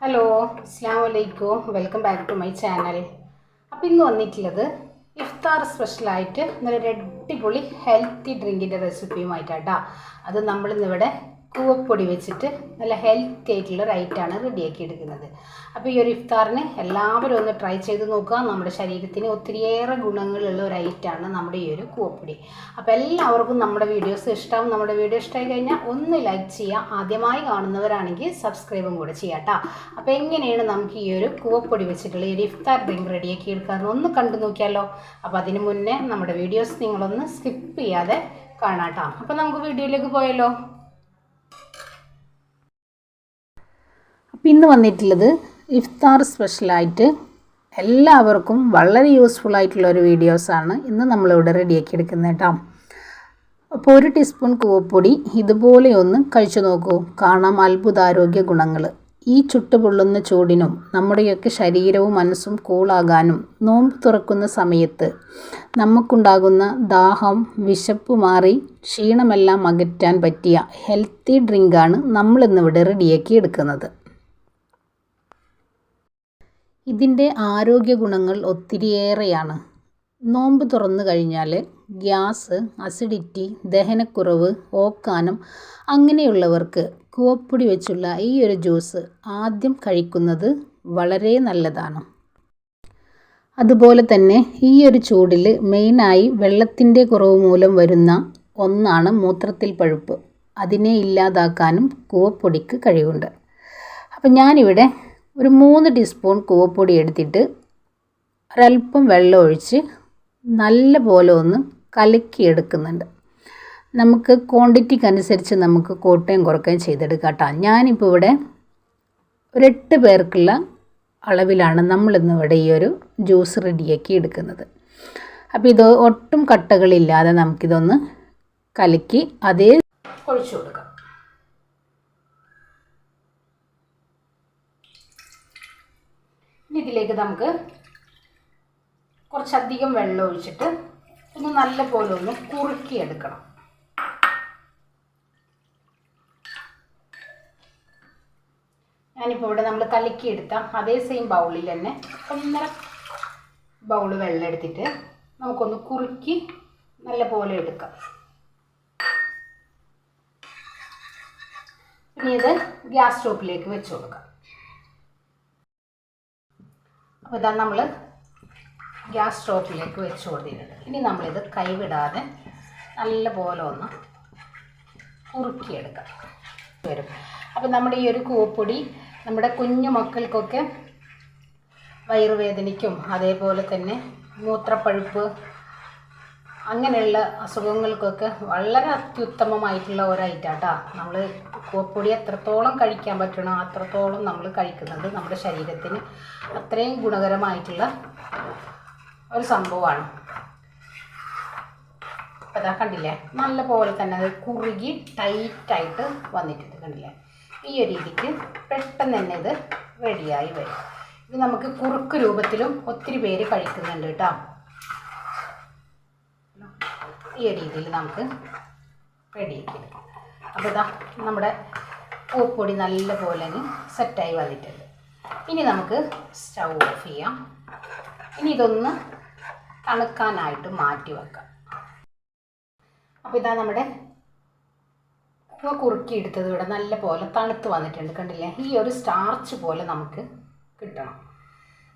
Hello അസ്സാം വലൈക്കും welcome back to my channel അപ്പോൾ ഇന്ന് വന്നിട്ടുള്ളത് ഇഫ്താർ സ്പെഷ്യലായിട്ട് നല്ലൊരു അടിപൊളി ഹെൽത്തി ഡ്രിങ്കിന്റെ റെസിപ്പിയുമായിട്ടാട്ടോ അത് നമ്മളിന്നിവിടെ കൂവപ്പൊടി വെച്ചിട്ട് നല്ല ഹെൽത്തി ആയിട്ടുള്ള റൈറ്റാണ് റെഡിയാക്കി എടുക്കുന്നത്. അപ്പോൾ ഈ ഒരു ഇഫ്താറിന് എല്ലാവരും ഒന്ന് ട്രൈ ചെയ്ത് നോക്കുക. നമ്മുടെ ശരീരത്തിന് ഒത്തിരിയേറെ ഗുണങ്ങളുള്ള ഒരു ഐറ്റാണ് നമ്മുടെ ഈ ഒരു കൂവപ്പൊടി. അപ്പോൾ എല്ലാവർക്കും നമ്മുടെ വീഡിയോസ് ഇഷ്ടമാവും നമ്മുടെ വീഡിയോ ഇഷ്ടമായി കഴിഞ്ഞാൽ ഒന്ന് ലൈക്ക് ചെയ്യുക. ആദ്യമായി കാണുന്നവരാണെങ്കിൽ സബ്സ്ക്രൈബും കൂടെ ചെയ്യാം അപ്പോൾ എങ്ങനെയാണ് നമുക്ക് ഈ ഒരു കൂവപ്പൊടി വെച്ചിട്ടുള്ള ഈ ഒരു ഇഫ്താർ ഡ്രിങ്ക് റെഡിയാക്കി എടുക്കാമെന്ന് ഒന്ന് കണ്ടു നോക്കിയാലോ. അപ്പോൾ അതിന് മുന്നേ നമ്മുടെ വീഡിയോസ് നിങ്ങളൊന്ന് സ്കിപ്പ് ചെയ്യാതെ കാണാം കേട്ടോ അപ്പോൾ നമുക്ക് വീഡിയോയിലേക്ക് പോയാലോ? ഇന്ന് വന്നിട്ടുള്ളത് ഇഫ്താർ സ്പെഷ്യലായിട്ട് എല്ലാവർക്കും വളരെ യൂസ്ഫുൾ ആയിട്ടുള്ള ഒരു വീഡിയോസാണ് ഇന്ന് നമ്മളിവിടെ റെഡിയാക്കി എടുക്കുന്നത് കേട്ടോ. അപ്പോൾ ഒരു ടീസ്പൂൺ കൂവപ്പൊടി ഇതുപോലെ ഒന്ന് കഴിച്ചു നോക്കൂ. കാണാം അത്ഭുതാരോഗ്യ ഗുണങ്ങൾ ഈ ചുട്ടുപൊള്ളുന്ന ചൂടിനും നമ്മുടെയൊക്കെ ശരീരവും മനസ്സും കൂളാകാനും നോമ്പ് തുറക്കുന്ന സമയത്ത് നമുക്കുണ്ടാകുന്ന ദാഹം വിശപ്പ് മാറി ക്ഷീണമെല്ലാം അകറ്റാൻ പറ്റിയ ഹെൽത്തി ഡ്രിങ്കാണ് നമ്മളിന്നിവിടെ റെഡിയാക്കി എടുക്കുന്നത്. ഇതിന്റെ ആരോഗ്യ ഗുണങ്ങൾ ഒത്തിരിയേറെയാണ്. നോമ്പ് തുറന്നു കഴിഞ്ഞാൽ ഗ്യാസ് അസിഡിറ്റി ദഹനക്കുറവ് ഓക്കാനം അങ്ങനെയുള്ളവർക്ക് കുവപ്പൊടി വെച്ചുള്ള ഈ ഒരു ജ്യൂസ് ആദ്യം കഴിക്കുന്നത് വളരെ നല്ലതാണ്. അതുപോലെ തന്നെ ഈ ഒരു ചൂടിൽ മെയിനായി വെള്ളത്തിന്റെ കുറവ് മൂലം വരുന്ന ഒന്നാണ് മൂത്രത്തിൽ പഴുപ്പ്. അതിനെ ഇല്ലാതാക്കാനും കൂവപ്പൊടിക്ക് കഴിവുണ്ട്. അപ്പം ഞാനിവിടെ ഒരു മൂന്ന് ടീസ്പൂൺ കൂവപ്പൊടി എടുത്തിട്ട് ഒരല്പം വെള്ളം ഒഴിച്ച് നല്ല പോലെ ഒന്ന് കലക്കിയെടുക്കുന്നുണ്ട്. നമുക്ക് ക്വാണ്ടിറ്റിക്ക് അനുസരിച്ച് നമുക്ക് കൂട്ടുകയും കുറക്കുകയും ചെയ്തെടുക്കാം കേട്ടോ. ഞാനിപ്പോൾ ഇവിടെ ഒരെട്ട് പേർക്കുള്ള അളവിലാണ് നമ്മളിന്ന് ഇവിടെ ഈ ഒരു ജ്യൂസ് റെഡിയാക്കി എടുക്കുന്നത്. അപ്പോൾ ഇത് ഒട്ടും കട്ടകളില്ലാതെ നമുക്കിതൊന്ന് കലക്കി അതേ ഒഴിച്ചു കൊടുക്കാം. ഇതിലേക്ക് നമുക്ക് കുറച്ചധികം വെള്ളം ഒഴിച്ചിട്ട് ഒന്ന് നല്ല പോലെ ഒന്ന് കുറുക്കിയെടുക്കണം. ഞാനിപ്പോൾ ഇവിടെ നമ്മൾ കലക്കിയെടുത്ത അതേ സെയിം ബൗളിൽ തന്നെ ഒന്നര ബൗൾ വെള്ളം എടുത്തിട്ട് നമുക്കൊന്ന് കുറുക്കി നല്ല പോലെ എടുക്കാം. ഇനി ഇത് ഗ്യാസ് സ്റ്റോപ്പിലേക്ക് വെച്ച് കൊടുക്കാം. അപ്പോൾ ഇതാണ് നമ്മൾ ഗ്യാസ് സ്റ്റോപ്പിലേക്ക് വെച്ച് കൊടുത്തിട്ടുണ്ട്. ഇനി നമ്മളിത് കൈവിടാതെ നല്ല പോലെ ഒന്ന് കുറുക്കിയെടുക്കാം വരും. അപ്പോൾ നമ്മുടെ ഈ ഒരു കൂപ്പൊടി നമ്മുടെ കുഞ്ഞു മക്കൾക്കൊക്കെ വയറുവേദനയ്ക്കും അതേപോലെ തന്നെ മൂത്രപ്പഴുപ്പ് അങ്ങനെയുള്ള അസുഖങ്ങൾക്കൊക്കെ വളരെ അത്യുത്തമമായിട്ടുള്ള ഒരു ഐറ്റാട്ടാ നമ്മൾ കൂവപ്പൊടി എത്രത്തോളം കഴിക്കാൻ പറ്റണോ അത്രത്തോളം നമ്മൾ കഴിക്കുന്നത് നമ്മുടെ ശരീരത്തിന് അത്രയും ഗുണകരമായിട്ടുള്ള ഒരു സംഭവമാണ്. അതാ കണ്ടില്ലേ? നല്ല പോലെ തന്നെ അത് കുറുകി ടൈറ്റായിട്ട് വന്നിട്ടുണ്ട് കണ്ടില്ലേ? ഈ ഒരു രീതിക്ക് പെട്ടെന്ന് തന്നെ ഇത് റെഡിയായി വരും. ഇത് നമുക്ക് കുറുക്ക് രൂപത്തിലും ഒത്തിരി പേര് കഴിക്കുന്നുണ്ട് കേട്ടോ. ഈ രീതിയിൽ നമുക്ക് റെഡിയാക്കി എടുക്കാം അപ്പോൾ ഇതാ നമ്മുടെ പൂപ്പൊടി നല്ല പോലെ സെറ്റായി വന്നിട്ടുണ്ട്. ഇനി നമുക്ക് സ്റ്റൗ ഓഫ് ചെയ്യാം. ഇനി ഇതൊന്ന് തണുക്കാനായിട്ട് മാറ്റി വെക്കാം. അപ്പോൾ ഇതാ നമ്മുടെ ഇപ്പോൾ കുറുക്കിയെടുത്തത് ഇവിടെ നല്ല പോലെ തണുത്ത് വന്നിട്ടുണ്ട് കണ്ടില്ലേ? ഈ ഒരു സ്റ്റാർച്ച് പോലെ നമുക്ക് കിട്ടണം.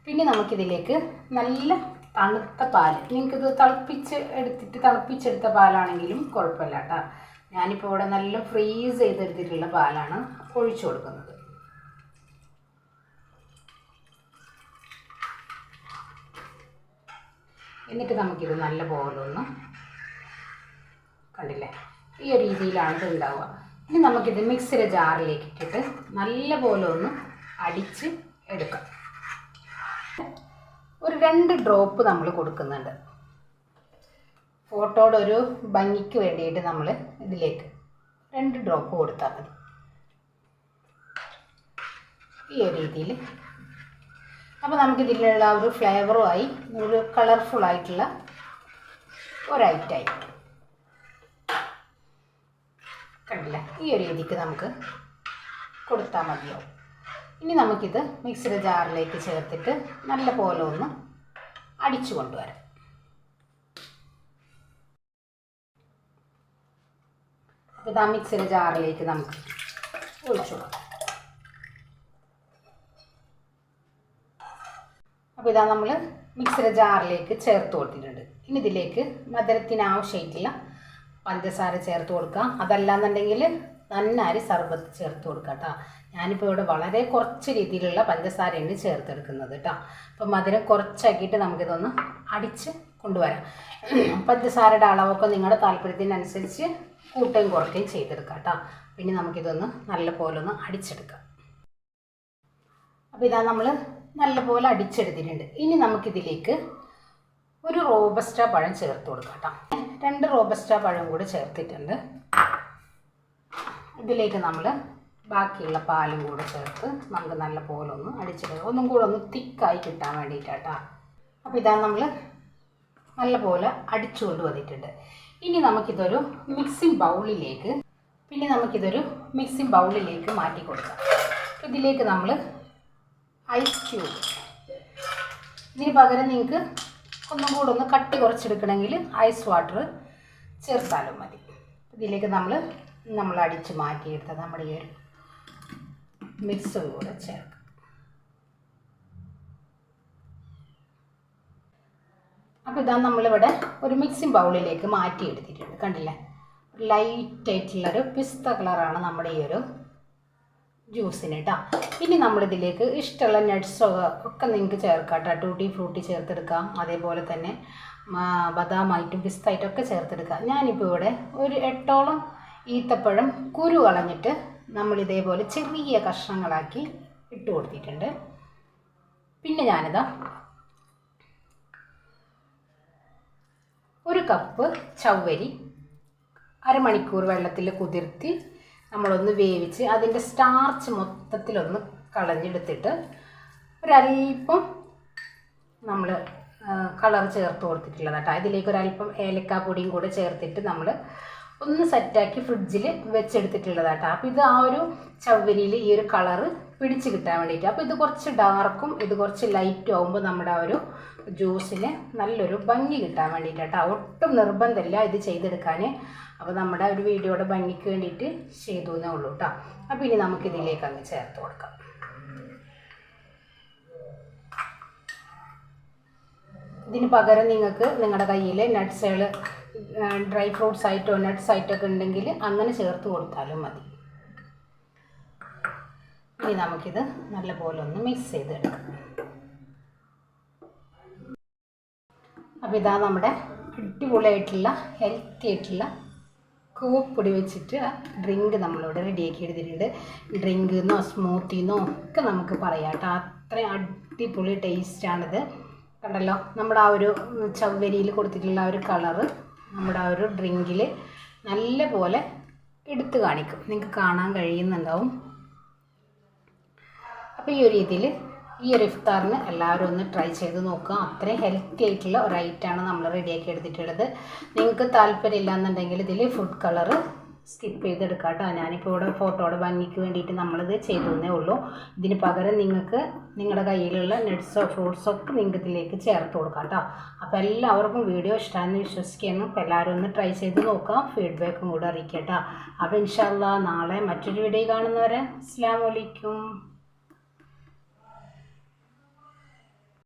പിന്നെ നമുക്കിതിലേക്ക് നല്ല തണുത്ത പാൽ നിങ്ങൾക്കിത് തിളപ്പിച്ച് എടുത്തിട്ട് തിളപ്പിച്ചെടുത്ത പാലാണെങ്കിലും കുഴപ്പമില്ല കേട്ടോ. ഞാനിപ്പോൾ ഇവിടെ നല്ല ഫ്രീസ് ചെയ്തെടുത്തിട്ടുള്ള പാലാണ് ഒഴിച്ചു കൊടുക്കുന്നത്. എന്നിട്ട് നമുക്കിത് നല്ല പോലെ ഒന്ന് കണ്ടില്ലേ? ഈ ഒരു രീതിയിലാണ് ഇത് ഉണ്ടാവുക. ഇനി നമുക്കിത് മിക്സിയുടെ ജാറിലേക്ക് ഇട്ടിട്ട് നല്ല പോലെ ഒന്ന് അടിച്ച് എടുക്കാം. രണ്ട് ഡ്രോപ്പ് നമ്മൾ കൊടുക്കുന്നുണ്ട്. ഫോട്ടോയുടെ ഒരു ഭംഗിക്ക് വേണ്ടിയിട്ട് നമ്മൾ ഇതിലേക്ക് രണ്ട് ഡ്രോപ്പ് കൊടുത്താൽ മതി. ഈ ഒരു രീതിയിൽ. അപ്പോൾ നമുക്കിതിലുള്ള ഒരു ഫ്ലേവറുമായി ഒരു കളർഫുൾ ആയിട്ടുള്ള ഒരു ഐറ്റായി കണ്ടില്ല? ഈ ഒരു രീതിക്ക് നമുക്ക് കൊടുത്താൽ മതിയാവും. ഇനി നമുക്കിത് മിക്സിയുടെ ജാറിലേക്ക് ചേർത്തിട്ട് നല്ല പോലെ ഒന്ന് അടിച്ചു കൊണ്ടുവരാം. ഇത് മിക്സിയുടെ ജാറിലേക്ക് നമുക്ക് ഒഴിച്ചു കൊടുക്കാം. അപ്പോൾ ഇതാ നമ്മൾ മിക്സിയുടെ ജാറിലേക്ക് ചേർത്ത് കൊടുത്തിട്ടുണ്ട്. ഇനി ഇതിലേക്ക് മധുരത്തിന് ആവശ്യമായിട്ടുള്ള പഞ്ചസാര ചേർത്ത് കൊടുക്കാം അതല്ലാന്നുണ്ടെങ്കിൽ നന്നാരി സർബത്ത് ചേർത്ത് കൊടുക്കാം കേട്ടോ. ഞാനിപ്പോൾ ഇവിടെ വളരെ കുറച്ച് രീതിയിലുള്ള പഞ്ചസാരയാണ് ചേർത്തെടുക്കുന്നത് കേട്ടോ അപ്പോൾ മധുരം കുറച്ചാക്കിയിട്ട് നമുക്കിതൊന്ന് അടിച്ച് കൊണ്ടുവരാം. പഞ്ചസാരയുടെ അളവൊക്കെ നിങ്ങളുടെ താല്പര്യത്തിനനുസരിച്ച് കൂട്ടുകയും കുറയ്ക്കുകയും ചെയ്തെടുക്കാം കേട്ടോ പിന്നെ നമുക്കിതൊന്ന് നല്ല പോലെ ഒന്ന് അടിച്ചെടുക്കാം. അപ്പോൾ ഇതാ നമ്മൾ നല്ലപോലെ അടിച്ചെടുത്തിട്ടുണ്ട്. ഇനി നമുക്കിതിലേക്ക് ഒരു റോബസ്റ്റ പഴം ചേർത്ത് കൊടുക്കാം കേട്ടോ രണ്ട് റോബസ്റ്റ പഴം കൂടി ചേർത്തിട്ടുണ്ട്. ഇതിലേക്ക് നമ്മൾ ബാക്കിയുള്ള പാലും കൂടെ ചേർത്ത് നമുക്ക് നല്ല പോലെ ഒന്ന് അടിച്ചെടുക്കാം ഒന്നും കൂടെ ഒന്ന് തിക്കായി കിട്ടാൻ വേണ്ടിയിട്ടാട്ടോ. അപ്പോൾ ഇതാ നമ്മൾ നല്ല പോലെ അടിച്ചുകൊണ്ട് വന്നിട്ടുണ്ട്. ഇനി നമുക്കിതൊരു മിക്സിംഗ് ബൗളിലേക്ക് പിന്നെ നമുക്കിതൊരു മിക്സിംഗ് ബൗളിലേക്ക് മാറ്റി കൊടുക്കാം. ഇതിലേക്ക് നമ്മൾ ഐസ് ക്യൂബ്. ഇതിന് പകരം നിങ്ങൾക്ക് ഒന്നും കൂടെ ഒന്ന് കട്ടി കുറച്ചെടുക്കണമെങ്കിൽ ഐസ് വാട്ടർ ചേർത്താലും മതി. ഇതിലേക്ക് നമ്മൾ നമ്മൾ അടിച്ച് മാറ്റിയെടുത്ത നമ്മുടെ ഈ ഒരു മിക്സും കൂടെ ചേർക്കാം അപ്പോൾ ഇതാ നമ്മളിവിടെ ഒരു മിക്സിംഗ് ബൗളിലേക്ക് മാറ്റി എടുത്തിട്ടുണ്ട് കണ്ടില്ലേ? ലൈറ്റ് ആയിട്ടുള്ളൊരു പിസ്ത കളറാണ് നമ്മുടെ ഈ ഒരു ജ്യൂസിന് കേട്ടോ ഇനി നമ്മളിതിലേക്ക് ഇഷ്ടമുള്ള നട്ട്സോ ഒക്കെ നിങ്ങൾക്ക് ചേർക്കാം കേട്ടോ ടൂട്ടി ഫ്രൂട്ടി ചേർത്തെടുക്കാം. അതേപോലെ തന്നെ ബദാമായിട്ടും പിസ്തായിട്ടും ഒക്കെ ചേർത്തെടുക്കാം. ഞാനിപ്പോൾ ഇവിടെ ഒരു എട്ടോളം ഈത്തപ്പഴം കുരു കളഞ്ഞിട്ട് നമ്മൾ ഇതേപോലെ ചെറിയ കഷ്ണങ്ങളാക്കി ഇട്ട് കൊടുത്തിട്ടുണ്ട്. പിന്നെ ഞാനിതാ ഒരു കപ്പ് ചവ്വരി അരമണിക്കൂർ വെള്ളത്തിൽ കുതിർത്തി നമ്മളൊന്ന് വേവിച്ച് അതിന്റെ സ്റ്റാർച്ച് മൊത്തത്തിലൊന്ന് കളഞ്ഞെടുത്തിട്ട് ഒരല്പം നമ്മൾ കളർ ചേർത്ത് കൊടുത്തിട്ടുള്ളത് കേട്ടോ ഇതിലേക്ക് ഒരല്പം ഏലക്കാപ്പൊടിയും കൂടെ ചേർത്തിട്ട് നമ്മൾ ഒന്ന് സെറ്റാക്കി ഫ്രിഡ്ജിൽ വെച്ചെടുത്തിട്ടുള്ളതാട്ടോ. അപ്പോൾ ഇത് ആ ഒരു ചവ്വരിയിൽ ഈ ഒരു കളറ് പിടിച്ച് കിട്ടാൻ വേണ്ടിയിട്ട്. അപ്പോൾ ഇത് കുറച്ച് ഡാർക്കും ഇത് കുറച്ച് ലൈറ്റും ആകുമ്പോൾ നമ്മുടെ ആ ഒരു ജ്യൂസിന് നല്ലൊരു ഭംഗി കിട്ടാൻ വേണ്ടിയിട്ടാട്ടോ. ഒട്ടും നിർബന്ധമില്ല ഇത് ചെയ്തെടുക്കാൻ അപ്പോൾ നമ്മുടെ ഒരു വീഡിയോയുടെ ഭംഗിക്ക് വേണ്ടിയിട്ട് ചെയ്തു എന്നേ ഉള്ളൂ കേട്ടോ അപ്പോൾ ഇനി നമുക്കിതിലേക്ക് അങ്ങ് ചേർത്ത് കൊടുക്കാം. ഇതിന് പകരം നിങ്ങൾക്ക് നിങ്ങളുടെ കയ്യിൽ നട്ട്സുകൾ ഡ്രൈ ഫ്രൂട്ട്സ് ആയിട്ടോ നട്ട്സ് ആയിട്ടൊക്കെ ഉണ്ടെങ്കിൽ അങ്ങനെ ചേർത്ത് കൊടുത്താലും മതി. ഇനി നമുക്കിത് നല്ലപോലെ ഒന്ന് മിക്സ് ചെയ്തെടുക്കാം. അപ്പോൾ ഇതാ നമ്മുടെ അടിപൊളിയായിട്ടുള്ള ഹെൽത്തി ആയിട്ടുള്ള കൂപ്പൊടി വെച്ചിട്ട് ഡ്രിങ്ക് നമ്മളിവിടെ റെഡിയാക്കി എടുത്തിട്ടുണ്ട്. ഡ്രിങ്ക് എന്നോ സ്മൂത്തി എന്നോ ഒക്കെ നമുക്ക് പറയാം കേട്ടോ. അത്രയും അടിപൊളി ടേസ്റ്റാണിത് കണ്ടല്ലോ? നമ്മുടെ ആ ഒരു ചവ്വരിയിൽ കൊടുത്തിട്ടുള്ള ആ ഒരു കളറ് നമ്മുടെ ആ ഒരു ഡ്രിങ്കിൽ നല്ല പോലെ എടുത്തു കാണിക്കും. നിങ്ങൾക്ക് കാണാൻ കഴിയുന്നുണ്ടാവും. അപ്പോൾ ഈ ഒരു രീതിയിൽ ഈ ഒരു ഇഫ്താറിന് എല്ലാവരും ഒന്ന് ട്രൈ ചെയ്ത് നോക്കുക. അത്രയും ഹെൽത്തി ആയിട്ടുള്ള ഒരു ഐറ്റമാണ് നമ്മൾ റെഡിയാക്കി എടുത്തിട്ടുള്ളത്. നിങ്ങൾക്ക് താല്പര്യം ഇല്ലാന്നുണ്ടെങ്കിൽ ഇതിൽ ഫുഡ് കളറ് സ്കിപ്പ് ചെയ്തെടുക്കാം കേട്ടോ ഞാനിപ്പോൾ ഇവിടെ ഫോട്ടോയുടെ ഭംഗിക്ക് വേണ്ടിയിട്ട് നമ്മളിത് ചെയ്തു എന്നേ ഉള്ളൂ. ഇതിന് പകരം നിങ്ങൾക്ക് നിങ്ങളുടെ കയ്യിലുള്ള നട്ട്സോ ഫ്രൂട്ട്സോ ഒക്കെ നിങ്ങൾക്ക് ഇതിലേക്ക് ചേർത്ത് കൊടുക്കാം കേട്ടോ അപ്പോൾ എല്ലാവർക്കും വീഡിയോ ഇഷ്ടമാണെന്ന് വിശ്വസിക്കുന്നു. അപ്പോൾ എല്ലാവരും ഒന്ന് ട്രൈ ചെയ്ത് നോക്കാം. ഫീഡ്ബാക്കും കൂടെ അറിയിക്കാം കേട്ടോ അപ്പോൾ ഇൻഷാല്ല നാളെ മറ്റൊരു വീഡിയോ കാണുന്നവരെ അസ്സാം വലൈക്കും